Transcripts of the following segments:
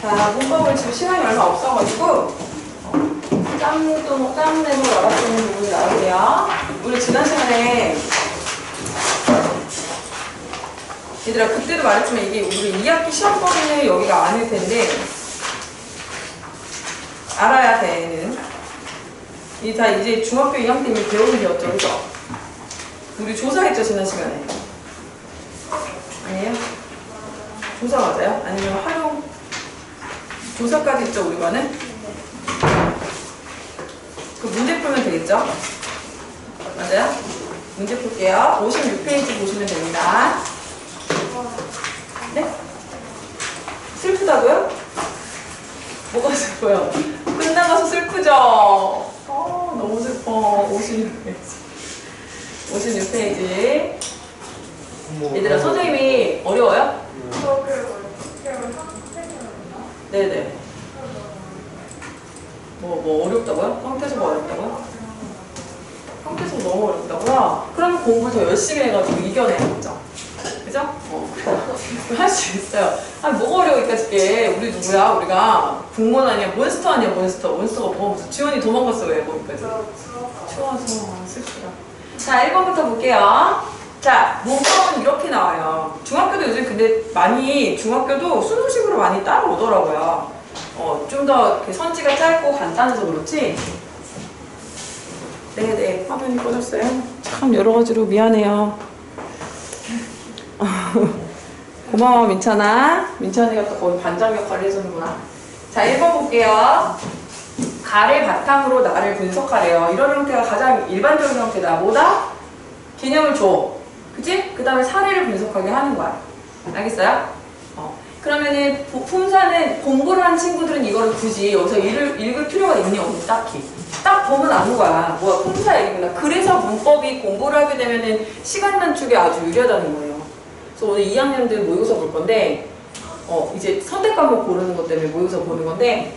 자, 문법을 지금 시간이 얼마 없어가지고 어, 짬도 수 있는 부분이 나오고요. 우리 지난 시간에 얘들아 그때도 말했지만 이게 우리 2학기 시험 범위는 여기가 아닐 텐데 알아야 되는 이 다 이제 중학교 2학년 때 이미 배우는 게였죠 그죠? 우리 조사했죠 지난 시간에 아니에요? 조사 맞아요? 아니면 활용 조사까지 있죠 우리 반은? 그 문제 풀면 되겠죠? 맞아요? 문제 풀게요 56페이지 보시면 됩니다 네? 슬프다고요? 뭐가 슬퍼요? 끝나가서 슬프죠? 어, 너무 슬퍼. 56페이지. 56페이지. 얘들아, 선생님이 어려워요? 네 네. 뭐, 뭐 어렵다고요? 황태수가 어렵다고요? 황태수가 너무 어렵다고요? 그러면 공부 더 열심히 해가지고 이겨내야겠죠? 그죠? 어. 할수 있어요. 아니, 뭐가 어려우니까 이게 우리 누구야? 우리가 국문 아니야? 몬스터 아니야? 몬스터. 몬스터가 뭐, 무슨 지원이 도망갔어, 왜, 거기까지? 추워서 슬프다. 자, 1번부터 볼게요. 자, 문법은 이렇게 나와요. 중학교도 요즘 근데 많이, 중학교도 순서식으로 많이 따라오더라고요. 어, 좀 더 선지가 짧고 간단해서 그렇지? 네네, 화면이 꺼졌어요. 참 여러 가지로 미안해요. 고마워, 민찬아. 민찬이가 또 거기 반장 역할을 해주는구나. 자, 1번 볼게요. 가를 바탕으로 나를 분석하래요. 이런 형태가 가장 일반적인 형태다. 뭐다? 개념을 줘. 그 다음에 사례를 분석하게 하는 거야. 알겠어요? 어. 그러면은 부- 품사는 공부를 한 친구들은 이거를 굳이 여기서 읽을, 읽을 필요가 있니? 없니? 딱히. 딱 보면 아는 거야. 뭐야, 품사 얘기구나. 그래서 문법이 공부를 하게 되면은 시간 단축에 아주 유리하다는 거예요. 그래서 오늘 2학년들 모의고사 볼 건데, 어, 이제 선택 과목 고르는 것 때문에 모의고사 보는 건데,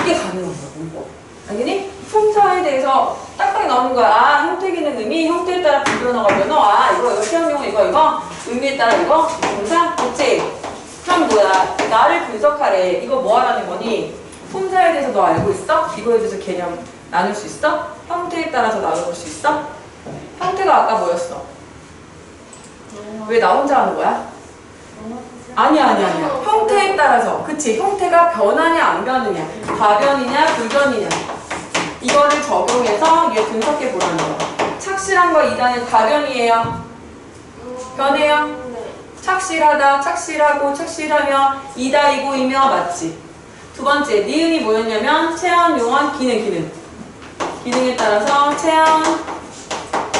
이게 가능한 거야, 문법. 알겠니? 품사에 대해서 딱딱 나오는 거야. 아, 형태 기능 의미, 형태에 따라 불변화가 변화. 아, 이거, 이거 시험용 이거, 이거. 의미에 따라 이거. 품사? 그치? 그럼 뭐야? 나를 분석하래. 이거 뭐 하라는 거니? 품사에 대해서 너 알고 있어? 이거에 대해서 개념 나눌 수 있어? 형태에 따라서 나눠볼 수 있어? 형태가 아까 뭐였어? 왜 나 혼자 하는 거야? 아니야, 아니야, 아니야. 형태에 따라서. 그치? 형태가 변하냐, 안 변하냐. 과변이냐, 불변이냐. 이거를 적용해서 얘 분석해 보라는 거. 착실한 거 2단은 과변이에요. 변해요. 착실하다, 착실하고, 착실하며, 이다 이고, 이며, 맞지? 두 번째, 니은이 뭐였냐면, 체험, 용언, 기능, 기능. 기능에 따라서, 체험,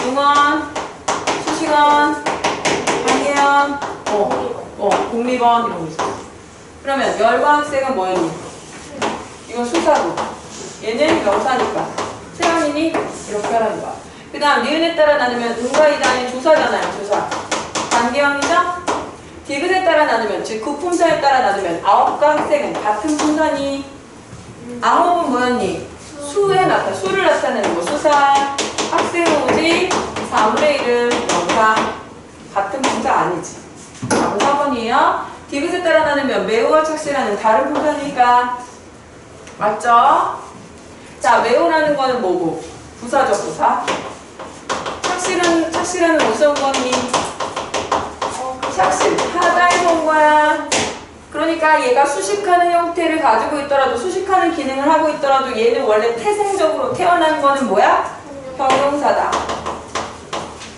용언, 수식원, 방해원, 어, 어, 국립원, 이런 거 있어. 그러면, 열과학생은 뭐였니? 이건. 얘는 명사니까. 체험이니? 이렇게 하라는 거야. 그 다음, 니은에 따라 나누면, 응과 이단이 조사잖아요, 조사. 관계형이죠? 디귿에 따라 나누면, 즉 구품사에 따라 나누면 아홉과 학생은 같은 분산이 아홉은 뭐였니? 수에 나타, 수를 나타내는 거 수사 학생은 오지 4분의 1은 명사 같은 분사 아니지 답은 4번이에요 디귿에 따라 나누면 매우와 착실하는 다른 분사니까 맞죠? 자 매우라는 거는 뭐고? 부사죠 부사 착실은, 착실하는 무슨 거니? 착실 하다에서 온 거야. 그러니까 얘가 수식하는 형태를 가지고 있더라도 수식하는 기능을 하고 있더라도 얘는 원래 태생적으로 태어난 거는 뭐야? 형용사다.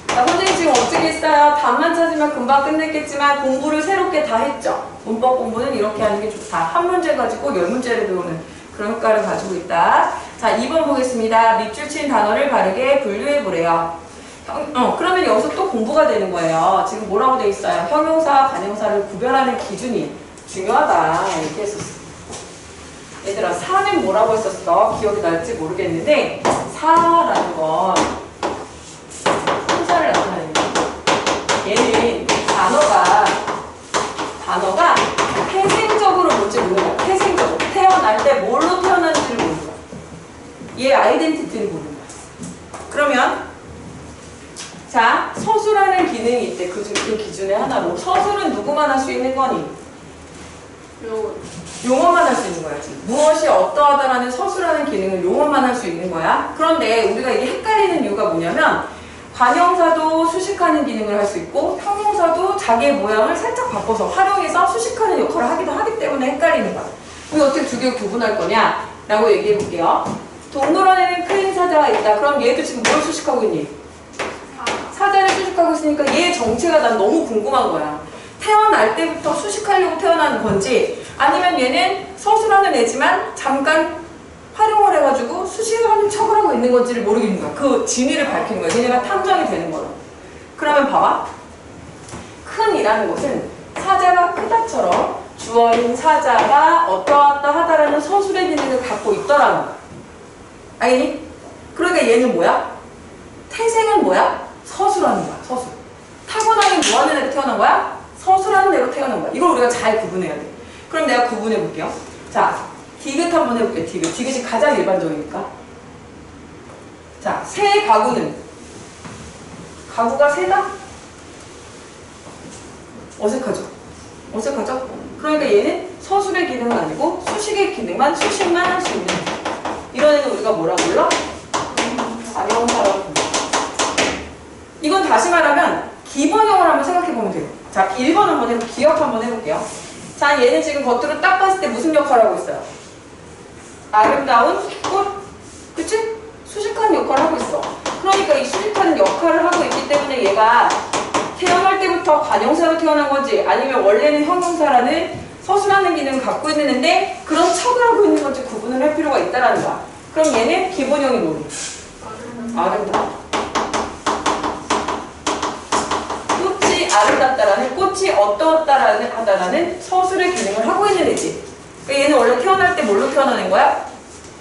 자, 선생님 지금 어떻게 했어요? 답만 찾으면 금방 끝냈겠지만 공부를 새롭게 다 했죠. 문법 공부는 이렇게 하는 게 좋다. 한 문제 가지고 열 문제를 배우는 그런 효과를 가지고 있다. 자, 2번 보겠습니다. 밑줄 친 단어를 바르게 분류해 보래요. 형- 어, 그러면 여기서 또 공부가 되는 거예요. 지금 뭐라고 돼 있어요? 형용사와 관용사를 구별하는 기준이 중요하다. 이렇게 했었어. 얘들아, 사는 뭐라고 했었어? 기억이 날지 모르겠는데, 사라는 건 형사를 나타내는 거야. 얘는 단어가, 단어가 태생적으로 뭔지 모르는 거야. 태생적으로. 태어날 때 뭘로 태어났는지를 모르는 거야. 얘 아이덴티티를 모르는 거야. 그러면 자, 서술하는 기능이 있대. 그, 중- 그 기준의 하나로. 서술은 누구만 할 수 있는 거니? 요 용어만 할 수 있는 거야 지금 무엇이 어떠하다라는 서술하는 기능은 용어만 할 수 있는 거야 그런데 우리가 이게 헷갈리는 이유가 뭐냐면 관형사도 수식하는 기능을 할 수 있고 형용사도 자기의 모양을 살짝 바꿔서 활용해서 수식하는 역할을 하기도 하기 때문에 헷갈리는 거야 우리 어떻게 두 개를 구분할 거냐 라고 얘기해 볼게요 동물원에는 큰 사자가 있다 그럼 얘도 지금 뭘 수식하고 있니? 사자를 수식하고 있으니까 얘의 정체가 난 너무 궁금한 거야. 태어날 때부터 수식하려고 태어나는 건지 아니면 얘는 서술하는 애지만 잠깐 활용을 해가지고 수식하는 척을 하고 있는 건지를 모르겠는 거야. 그 진위를 밝히는 거야. 얘네가 탐정이 되는 거야. 그러면 봐봐. 큰이라는 것은 사자가 크다처럼 주어인 사자가 어떠하다 하다라는 서술의 기능을 갖고 있더라는 거야. 알겠니? 그러니까 얘는 뭐야? 태생은 뭐야? 서술하는 거야, 서술. 타고나긴 뭐 하는 애로 태어난 거야? 서술하는 애로 태어난 거야. 이걸 우리가 잘 구분해야 돼. 그럼 내가 구분해 볼게요. 자, 디귿 한번 해볼게요, 디귿. 디귿이 가장 일반적이니까. 자, 새 가구는 가구가 새다? 어색하죠? 어색하죠? 그러니까 얘는 서술의 기능은 아니고 수식의 기능만, 수식만 할 수 있는. 이런 애는 우리가 뭐라 불러? 불러. 이건 다시 말하면 기본형을 한번 생각해 보면 돼요. 자, 1번 한번 해보, 기억 한번 해볼게요. 자, 얘는 지금 겉으로 딱 봤을 때 무슨 역할을 하고 있어요? 아름다운 꽃, 그치? 수식하는 역할을 하고 있어. 그러니까 이 수식하는 역할을 하고 있기 때문에 얘가 태어날 때부터 관형사로 태어난 건지 아니면 원래는 형용사라는 서술하는 기능을 갖고 있는 애인데 그런 척을 하고 있는 건지 구분을 할 필요가 있다라는 거야. 그럼 얘는 기본형이 뭐니? 아름다워. 꽃이 아름답다라는 꽃이 어떠하다라는 하다라는 서술의 기능을 하고 있는 애지. 그러니까 얘는 원래 태어날 때 뭘로 태어나는 거야?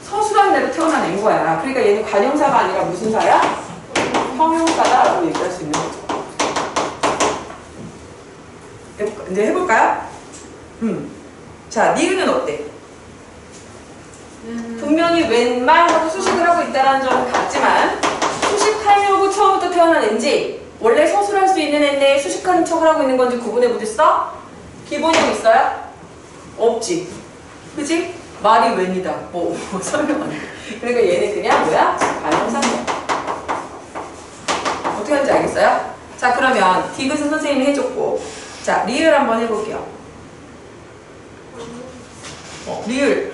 서술하는 애로 태어나는 거야. 그러니까 얘는 관형사가 아니라 무슨 사야? 형용사다라고 얘기할 수 있는 거죠. 이제 해볼까요? 음. 자, 니은은 어때? 분명히 웬말하고 수식을 하고 있다는 점은 같지만 수식하려고 처음부터 태어난 앤지 원래 서술할 수 있는 앤데 수식하는 척을 하고 있는 건지 구분해 보겠어? 기본형 있어요? 없지. 그지? 말이 웬이다. 뭐, 뭐 설명 안 돼. 그러니까 얘는 그냥 뭐야? 관형사야. 어떻게 하는지 알겠어요? 자 그러면 디귿은 선생님이 해줬고 자 리을 한번 해볼게요. 어, 리을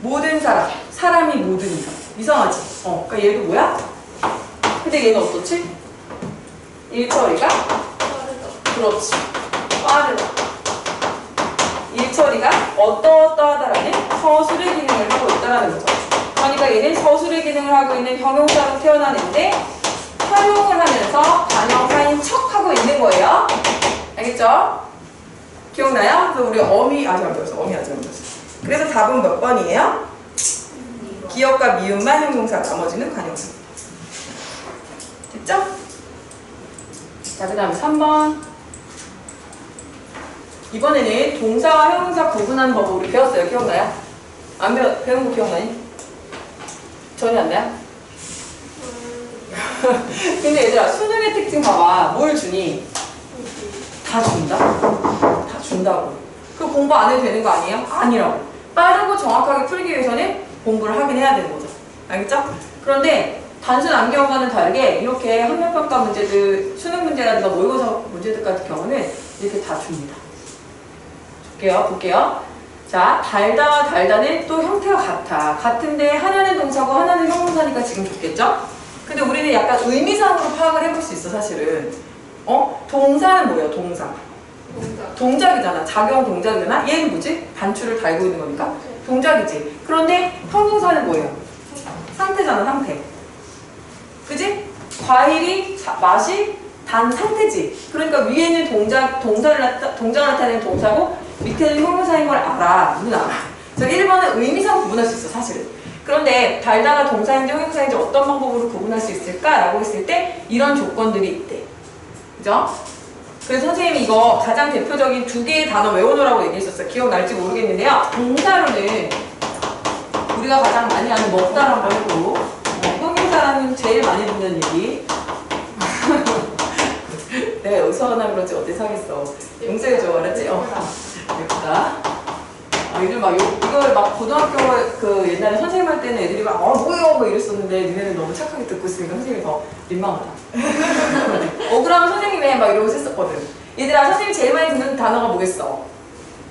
모든 사람 사람이 모든 이상 이상하지? 어 그러니까 얘도 뭐야? 근데 얘는 어떻지? 일처리가 그렇지 빠르다 일처리가 어떠어떠하다라는 서술의 기능을 하고 있다라는 거죠. 그러니까 얘는 서술의 기능을 하고 있는 형용사로 태어나는데 활용을 하면서 반영사인 척 하고 있는 거예요. 알겠죠? 기억나요? 그래서 우리 어미 아직 안 배웠어. 어미 아직 안 배웠어. 그래서 답은 몇 번이에요? 기억과 미음만 형용사, 나머지는 관용사. 됐죠? 자, 그 다음에 3번. 이번에는 동사와 형용사 구분하는 법을 우리 배웠어요. 기억나요? 안 배워, 배운 거 기억나니? 전혀 안 나요? 근데 얘들아, 수능의 특징 봐봐. 뭘 주니? 다 준다? 다 준다고. 그 공부 안 해도 되는 거 아니에요? 아니라고. 빠르고 정확하게 풀기 위해서는 공부를 하긴 해야 되는 거죠. 알겠죠? 그런데 단순 암기형과는 다르게 이렇게 학력평가 문제들, 수능 문제라든가 모의고사 문제들 같은 경우는 이렇게 다 줍니다. 볼게요. 볼게요. 자, 달다와 달다는 또 형태가 같아. 같은데 하나는 동사고 하나는 형용사니까 지금 좋겠죠? 근데 우리는 약간 의미상으로 파악을 해볼 수 있어, 사실은. 어? 동사는 뭐예요, 동사? 동작 이잖아. 작용 동작이잖아. 얘는 뭐지? 단추를 달고 있는 거니까. 동작이지. 그런데 형용사는 뭐예요? 상태잖아, 상태. 그지? 과일이 자- 맛이 단 상태지. 그러니까 위에는 동작, 동사를 동작을 나타내는 동사고 밑에는 형용사인 걸 알아. 알아. 그래서 1번은 의미상 구분할 수 있어, 사실은. 그런데 달다가 동사인지 형용사인지 어떤 방법으로 구분할 수 있을까라고 했을 때 이런 조건들이 있대. 그죠? 그래서 선생님이 이거 가장 대표적인 두 개의 단어 외워놓으라고 얘기했었어요. 기억날지 모르겠는데요. 동사로는 우리가 가장 많이 하는 한번 해보고 어, 형용사라는 제일 많이 듣는 얘기 내가 여기서 하나 그러지 어디 사겠어 용서해줘 알았지? 어. 예쁘다 아, 요즘 막 요, 이걸 막 고등학교 그 옛날에 선생님 할 때는 애들이 막 어, 뭐요? 뭐 이랬었는데 니네는 너무 착하게 듣고 있으니까 선생님이 더 민망하다. 억울하면 선생님이 해. 막 이러고 했었거든. 얘들아 선생님이 제일 많이 듣는 단어가 뭐겠어?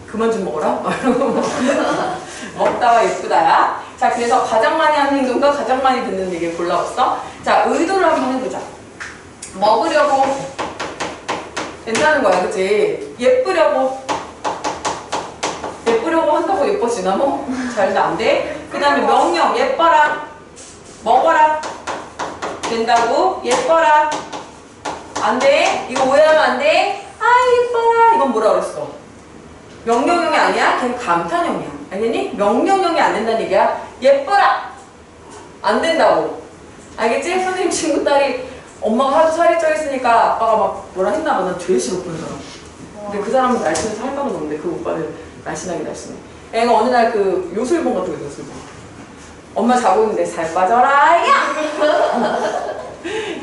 그만 좀 먹어라. 먹다가 예쁘다야. 자 그래서 가장 많이 하는 행동과 가장 많이 듣는 얘기 골라봤어. 자 의도를 한번 해보자. 먹으려고 괜찮은 거야, 그치? 예쁘려고 예쁘려고 한다고 예뻐지나 뭐? 잘도 안 돼. 그 다음에 명령 예뻐라 먹어라 된다고 예뻐라 안 돼. 이거 오해하면 안 돼. 아 예뻐라 이건 뭐라 그랬어? 명령형이 아니야? 걔는 감탄형이야. 알겠니? 명령형이 안 된다는 얘기야. 예뻐라 안 된다고. 알겠지? 선생님 친구 딸이 엄마가 하도 살이 쪄 있으니까 아빠가 막 뭐라 했나 봐. 난 제일 싫어 그런 사람. 근데 그 사람은 날씬해서 할 말은 없는데 그 오빠는 날씬하게 날씬해. 애가 어느 날 그 요술봉 같은 거 요술봉. 엄마 자고 있는데 살 빠져라 야!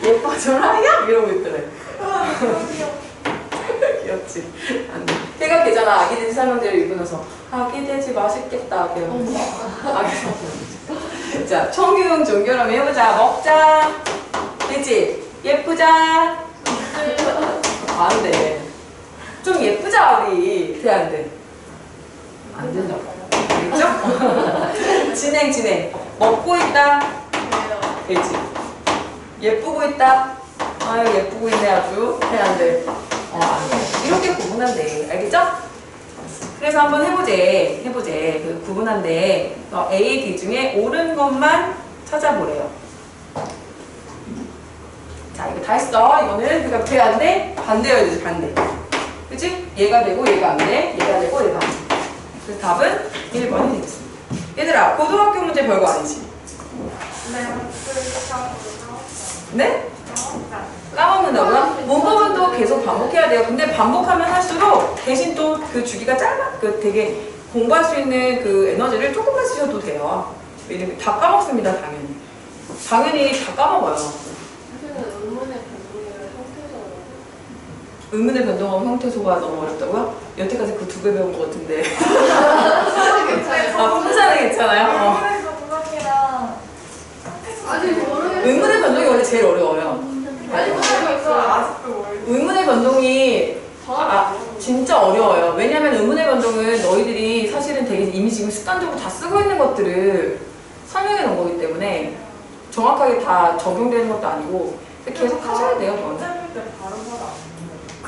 예뻐져라 야! 이러고 있더래. 귀엽지? 안 돼. 걔가 걔잖아. 아기 돼지 설명대로 입으면서 아기 돼지 맛있겠다. 걔 아기 돼지. 자, 청규형 종결함 해보자. 먹자. 되지? 예쁘자. 안 돼. 좀 예쁘자 우리. 돼 안 돼? 안 된다고. 알겠죠? 진행 진행. 먹고 있다. 되지. 예쁘고 있다. 아유 예쁘고 있네 아주. 돼안 돼? 어, 안 돼. 이렇게 구분한대. 알겠죠? 그래서 한번 해보재. 해보재. 그 구분한데 어, A, D 중에 옳은 것만 찾아보래요. 자, 이거 다 했어. 이거는 그러니까 돼안 돼? 반대여야 되지, 반대. 그치? 얘가 되고 얘가 안 돼. 얘가 되고 얘가 안 돼. 그래서 답은 1번이 되겠습니다. 얘들아, 고등학교 문제 별거 아니지? 네? 까먹는다고요? 문법은 또 계속 반복해야 돼요. 근데 반복하면 할수록 대신 또 그 주기가 짧아. 그 되게 공부할 수 있는 그 에너지를 조금만 쓰셔도 돼요. 왜냐면 다 까먹습니다, 당연히. 당연히 다 까먹어요. 의문의 변동하고 형태소가 너무 어렵다고요? 여태까지 그두배 배운 것 같은데. 아, 풍사는 괜찮아요? 어. 의문의 변동이 원래 제일 어려워요. 의문의 변동이 아, 진짜 어려워요. 왜냐면 의문의 변동은 너희들이 사실은 되게 이미 지금 습관적으로 다 쓰고 있는 것들을 설명해 놓은 거기 때문에 정확하게 다 적용되는 것도 아니고 계속 하셔야 돼요, 저는.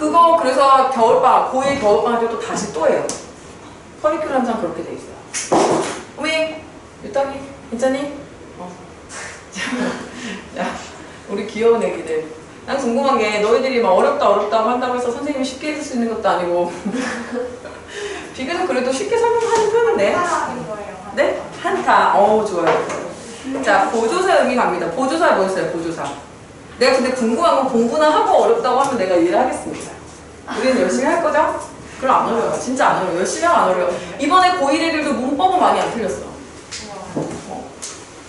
그거 그래서 겨울방학, 고1 겨울방학 때 또 다시 또 해요. 커리큘럼상 그렇게 돼 있어요. 어머니, 유떡이 괜찮니? 어. 야, 우리 귀여운 애기들. 난 궁금한 게 너희들이 막 어렵다 어렵다 한다고 해서 선생님이 쉽게 해줄 수 있는 것도 아니고 비교적 그래도 쉽게 설명하는 편인데 네? 한타 어우 좋아요 자 보조사 의미 갑니다 보조사 뭐였어요 보조사 내가 근데 궁금한 건 공부나 하고 어렵다고 하면 내가 이해를 하겠습니다 우리는 열심히 할 거죠? 그럼 안 어려워요 진짜 안 어려워요 열심히 하면 안 어려워요 이번에 고1 애들도 문법은 많이 안 틀렸어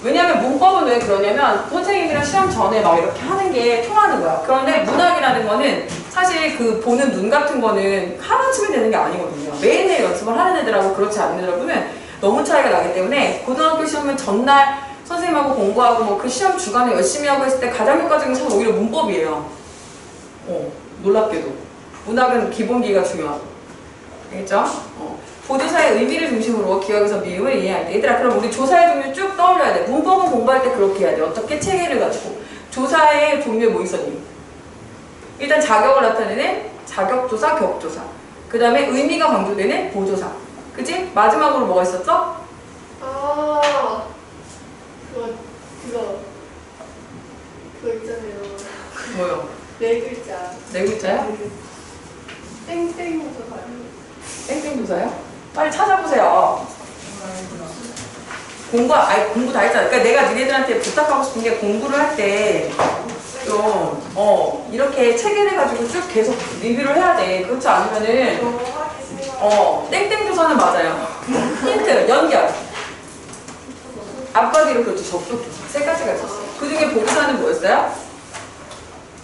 왜냐면 문법은 왜 그러냐면 선생님이랑 시험 전에 막 이렇게 하는 게 통하는 거야. 그런데 문학이라는 거는 사실 그 보는 눈 같은 거는 하루 치면 되는 게 아니거든요. 매일매일 연습을 하는 애들하고 그렇지 않은 애들하고 보면 너무 차이가 나기 때문에 고등학교 시험은 전날 선생님하고 공부하고 뭐 그 시험 주간에 열심히 하고 있을 때 가장 효과적인 건 오히려 문법이에요. 어, 놀랍게도. 문학은 기본기가 중요하고. 알겠죠? 어. 보조사의 의미를 중심으로 기억에서 미음을 이해할 때 얘들아 그럼 우리 조사의 종류 쭉 떠올려야 돼 문법은 공부할 때 그렇게 해야 돼 어떻게 체계를 가지고 조사의 종류에 뭐 있었니? 일단 자격을 나타내는 자격조사, 격조사 그 다음에 의미가 강조되는 보조사 그치? 마지막으로 뭐가 있었어? 아, 그거, 그거, 그거 있잖아요. 뭐요? 네 글자. 네 글자야? 땡땡부터 가요. 땡땡 조사요? 빨리 찾아보세요 공부, 아니 공부 다 했잖아 그러니까 내가 니네들한테 부탁하고 싶은 게 공부를 할 때 좀, 어, 이렇게 체계를 가지고 쭉 계속 리뷰를 해야 돼. 그렇지 않으면은. 어, 땡땡 조사는 맞아요. 힌트, 연결. 앞가기로 그렇죠. 접속. 세 가지가 있었어요. 그 중에 보조사는 뭐였어요?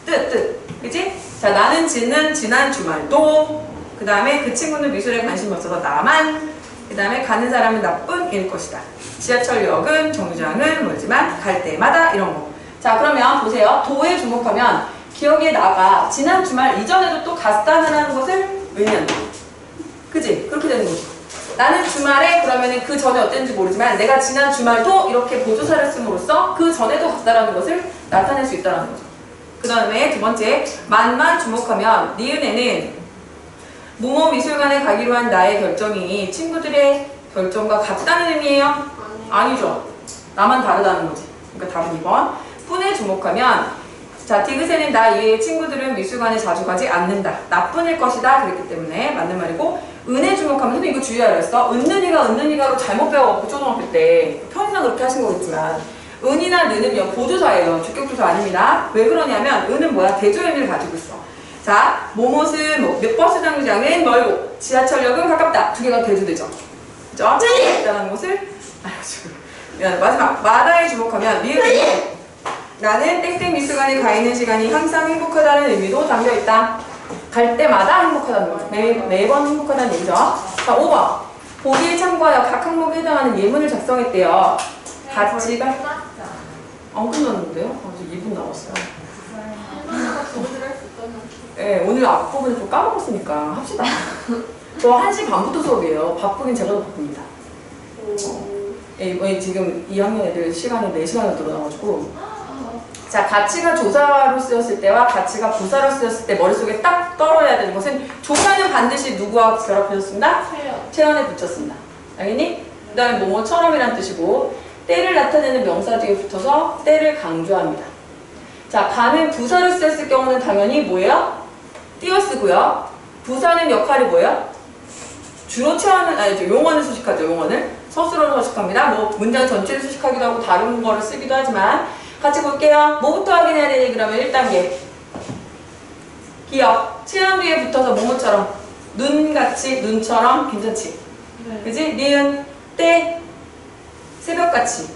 뜻, 뜻. 그지? 자, 나는 지는 지난 주말. 또, 그 다음에 그 친구는 미술에 관심이 없어서 나만. 그 다음에 가는 사람은 나쁜 일 것이다. 지하철역은 정류장은 멀지만 갈 때마다 이런 거. 자 그러면 보세요. 도에 주목하면 기억에 나가 지난 주말 이전에도 또 갔다는 것을 의미한다. 그지? 그렇게 되는 거지. 나는 주말에 그러면은 그 전에 어땠는지 모르지만 내가 지난 주말도 이렇게 보조사를 씀으로써 그 전에도 갔다라는 것을 나타낼 수 있다는 거죠. 그 다음에 두 번째 만만 주목하면 니은에는 모모 미술관에 가기로 한 나의 결정이 친구들의 결정과 같다는 의미예요? 아니. 아니죠. 나만 다르다는 거지. 그러니까 답은 2번. 뿐에 주목하면 자, 디귿에는 나 이외의 친구들은 미술관에 자주 가지 않는다. 나뿐일 것이다. 그랬기 때문에 맞는 말이고 은에 주목하면 선생님 이거 주의하라 했어. 은는이가 은는이가로 잘못 배워갖고 초등학교 때 편의상 그렇게 하신 거겠지만 은이나 느는요 보조사예요. 주격조사 아닙니다. 왜 그러냐면 은은 뭐야? 대조 의미를 가지고 있어. 자, 모못은 뭐, 몇 버스 정류장은 멀고 지하철역은 가깝다. 두 개가 대조되죠. 그죠? 있다는 것을 알아주고. 미안, 마지막 마다에 주목하면 미음이 나는 땡땡 미술관에 가 있는 시간이 항상 행복하다는 의미도 담겨 있다. 갈 때마다 행복하다는 거죠. 매, 매번 행복하다는 얘기죠. 자, 5번. 보기에 참고하여 각 항목에 해당하는 예문을 작성했대요. 가치가 안 끝났는데요? 아직 2분 남았어요. 있다는. 네, 오늘 앞부분 좀 까먹었으니까 합시다. 저 1시 반부터 수업이에요. 바쁘긴 제가 더 바쁩니다. 오. 예, 이번에 지금 2학년 애들 시간이 4시간을 늘어나가지고 자 가치가 조사로 쓰였을 때와 가치가 부사로 쓰였을 때 머릿속에 딱 떨어야 되는 것은 조사는 반드시 누구와 결합해졌습니다? 체력. 체언에 붙였습니다. 알겠니? 그 다음에 뭐뭐처럼이란 뜻이고 때를 나타내는 명사 뒤에 붙어서 때를 강조합니다. 자, 가는 부사로 쓰였을 경우는 당연히 뭐예요? 띄어쓰고요. 부사는 역할이 뭐예요? 주로 체언은 아니죠. 용어는 수식하죠. 용어는 서술어로 수식합니다. 뭐 문장 전체를 수식하기도 하고 다른 거를 쓰기도 하지만 같이 볼게요. 뭐부터 확인해야 되니 그러면 1단계 기억 체언 뒤에 붙어서 뭐뭐처럼 눈같이 눈처럼 괜찮지? 네. 그지? 니은 때 새벽같이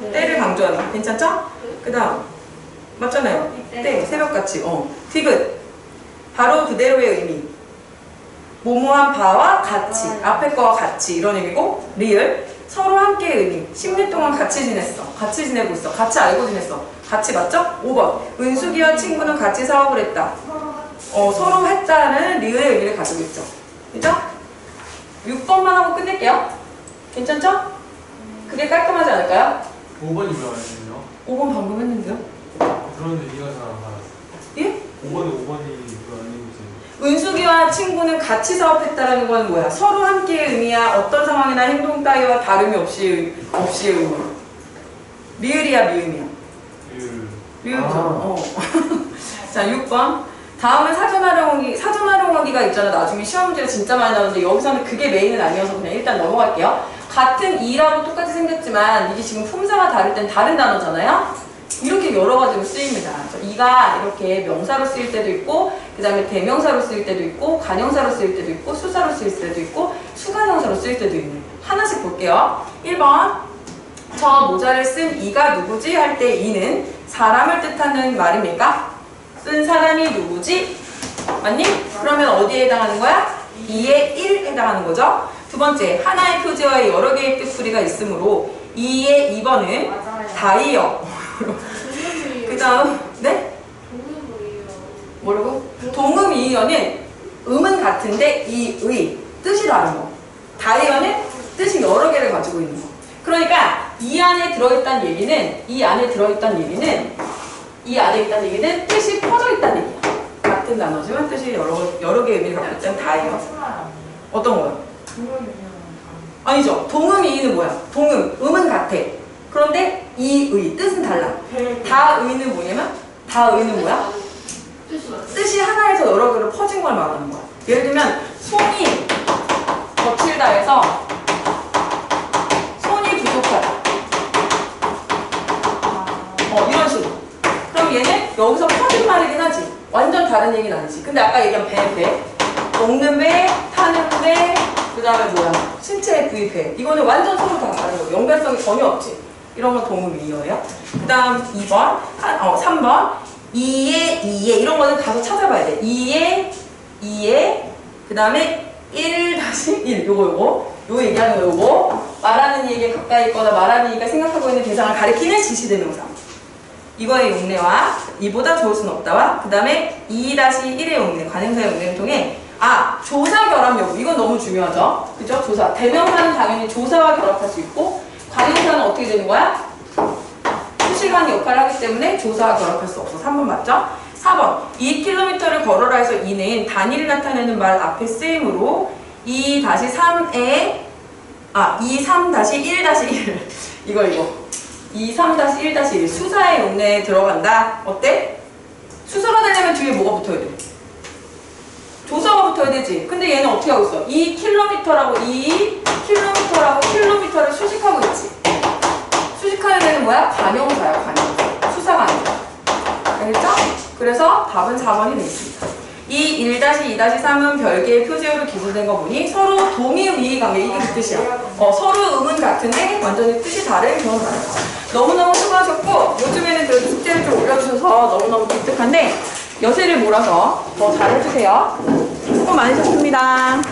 네. 때를 강조하는 거. 괜찮죠? 그 다음 맞잖아요. 때 새벽같이. 어. 디귿 바로 그대로의 의미. 모모한 바와 같이 맞아요. 앞에 거와 같이 이런 의미고 리을 서로 함께 의미. 10년 동안 같이 지냈어. 같이 지내고 있어. 같이 알고 지냈어. 같이 맞죠? 5번. 은숙이와 친구는 같이 사업을 했다. 어, 서로 했다는 리을의 의미를 가지고 있죠. 그죠? 6번만 하고 끝낼게요. 괜찮죠? 그게 깔끔하지 않을까요? 5번이 왜 아니에요? 5번 방금 했는데요 그런데 이해가 잘안 가요. 예? 5번에 5번이 왜 아닌지. 은숙이와 친구는 같이 사업했다라는 건 뭐야? 서로 함께의 의미야. 어떤 상황이나 행동 따위와 다름이 없이 없이의 의미. 리을이야, 미음이야. 그 리을죠. 아. 어. 자, 6번. 다음은 사전 활용하기, 사전 활용하기가 있잖아. 나중에 시험 문제가 진짜 많이 나오는데 여기서는 그게 메인은 아니어서 그냥 일단 넘어갈게요. 같은 이라고 똑같이 생겼지만 이게 지금 품사가 다를 땐 다른 단어잖아요. 이렇게 여러 가지로 쓰입니다. 이가 이렇게 명사로 쓰일 때도 있고, 그 다음에 대명사로 쓰일 때도 있고, 간형사로 쓰일 때도 있고, 수사로 쓰일 때도 있고, 수간형사로 쓰일 때도 있는. 하나씩 볼게요. 1번. 저 모자를 쓴 이가 누구지? 할 때 이는 사람을 뜻하는 말입니까? 쓴 사람이 누구지? 맞니? 그러면 어디에 해당하는 거야? 2에 1 해당하는 거죠. 두 번째, 하나의 표제와 여러 개의 뜻풀이가 있으므로 2의 2번은 다이어. 그 다음, 네? 뭐라고? 동음 이의어는 음은 같은데 이의 뜻이 다른 거. 다이어는 뜻이 여러 개를 가지고 있는 거. 그러니까 이 안에 들어있다는 얘기는 이 안에 들어있다는 얘기는 이 안에 있다는 얘기는 뜻이 퍼져 있다는 얘기야. 같은 단어지만 뜻이 여러 여러 개의 의미를 갖고 있다는 다이어. 어떤 거요? 아니죠. 동음 이의는 뭐야? 동음 음은 같아. 그런데 이의 뜻은 달라. 다의는 뭐냐면 다의는 뭐야? 뜻이 하나에서 여러 개로 퍼진 걸 말하는 거야. 예를 들면 손이 거칠다 해서 손이 부족하다. 어 이런 식으로. 그럼 얘는 여기서 퍼진 말이긴 하지. 완전 다른 얘기는 아니지. 근데 아까 얘기한 배, 배. 먹는 배, 타는 배, 그 다음에 뭐야? 부위 배. 이거는 완전 서로 다 다른 거고 연관성이 전혀 없지. 이런 건 동음 이어예요. 그 다음 2번, 한, 어, 3번. 2에, 2에. 이런 거는 가서 찾아봐야 돼. 2에, 2에, 그 다음에 1-1 요거 요거 요 얘기하는 거 요거 말하는 이에게 가까이 있거나 말하는 이가 생각하고 있는 대상을 가리키는 지시대명사 이거의 용례와 이보다 좋을 수는 없다와 그 다음에 2-1의 용례 관행사의 용례를 통해 아 조사 결합 여부. 이건 너무 중요하죠? 그죠? 조사. 대명사는 당연히 조사와 결합할 수 있고 관행사는 어떻게 되는 거야? 수시간 역할을 하기 때문에 조사와 결합할 수 없어. 3번 맞죠? 4번. 2km를 걸어라 해서 2는 단위를 나타내는 말 앞에 쓰임으로 2-3에 아, 2, 3-1-1 이거 이거. 2, 3-1-1 수사의 용례에 들어간다. 어때? 수사가 되려면 뒤에 뭐가 붙어야 돼? 조사가 붙어야 되지 근데 얘는 어떻게 하고 있어? 2km라고 2km라고 킬로미터를 수식하고 있지 수식하는 데는 뭐야? 관용사야 관용사 수사가 아니라 알겠죠? 그래서 답은 4번이 되겠습니다. 이 1-2-3은 별개의 표제어로 기술된 거 보니 서로 동의 위의 관계 이게 그 뜻이야. 어, 서로 음은 같은데 완전히 뜻이 다른 그런 말이야. 너무너무 수고하셨고 요즘에는 그래도 숙제를 좀 올려주셔서 너무너무 기특한데 여세를 몰아서 더 잘해주세요. 수고 많으셨습니다.